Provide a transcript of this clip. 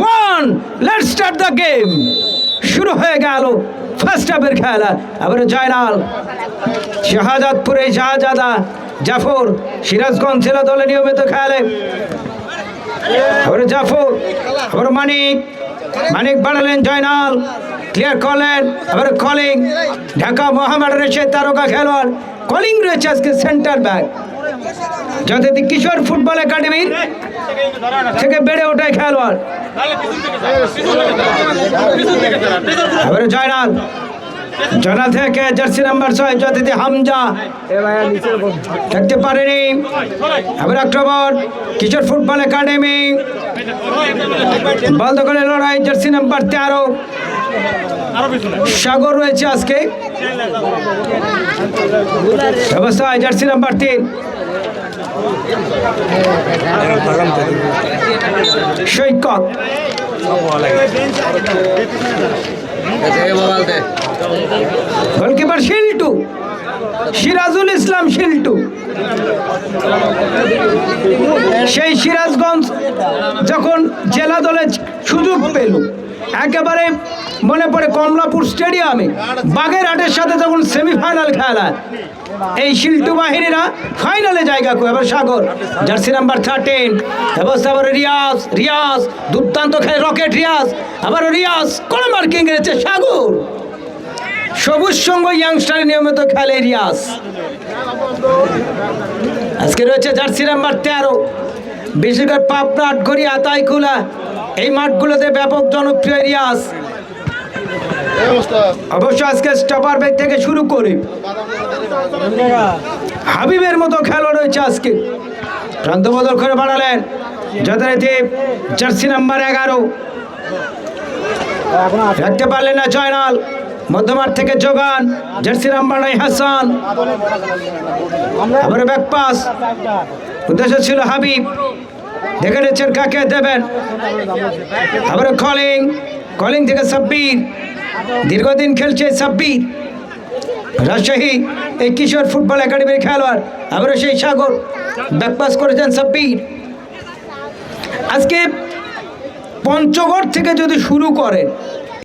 One let's start the game শুরু হয়ে গেল ফার্স্ট হাফের খেলা। আবার জয়নাল শাহজাদপুরে শাহজাদা, জাফর, সিরাজগঞ্জ জেলা দলে নিয়মিত খেলে। আবার জাফর আবার মানিক। মানিক বাড়ালেন জয়নাল ক্লিয়ার করলেন। আবার কলিং ঢাকা মোহামেডানের সে তারকা খেলোয়াড়। কলিং রয়েছে আজকে সেন্টার ব্যাক যথারীতি কিশোর ফুটবল একাডেমি থেকে বেড়ে ওঠায় খেলোয়াড়। জয়নাল। জয়নাল থেকে জার্সি নাম্বার ছয় যথারীতি হামজা। থাকতে পারেনি। এবার অক্টোবর কিশোর ফুটবল একাডেমি। বল দখলে লড়াই, জার্সি নাম্বার তেরো। সাগর রয়েছে আজকে। অবস্থায় জার্সি নাম্বার তিন। সৈকত। গোলকিপার শিল্টু। সিরাজুল ইসলাম শিল্টু। সেই সিরাজগঞ্জ যখন জেলা দলে সুযোগ পেল, একেবারে মনে পড়ে কমলাপুর স্টেডিয়ামে বাগেরহাটের সাথে যখন সেমিফাইনাল খেলা। এই শিল্টু বাহিনীরা ফাইনালে জায়গা করে এবার সাগর। জার্সি নাম্বার থার্টিন আবার রিয়াজ রিয়াজ, দুর্দান্ত খেলে রকেট রিয়াজ, আবার রিয়াজ কোন মার্কিং রয়েছে সাগর। সবুজ সঙ্গ ইয়াংস্টার নিয়মিত খেলে রিয়াজ। আজকে রয়েছে জার্সি নাম্বার তেরো। বিশেষ করে পাবনা আটঘরি আতাইকুলা এই মাঠগুলোতে ব্যাপক জনপ্রিয় রিয়াজ। আজকে থেকে শুরু হাবিবের মতো রয়েছে আজকে। করে বাড়ালেন। জার্সি নাম্বার এগারো। পারলেন না জয়নাল। মধ্যমাঠ থেকে যোগান। জার্সি নাম্বার নাই হাসান। আবার উদ্দেশ্য ছিল হাবিব। দেখে নিচ্ছেন কাকে দেবেন। আবার কলিং থেকে সাব্বির। দীর্ঘদিন খেলছে সাব্বির। রাজশাহী এই কিশোর ফুটবল একাডেমির খেলোয়াড় আবারও সেই সাগর ব্যাকপাস করেছেন সাব্বির। আজকে পঞ্চগড় থেকে যদি শুরু করেন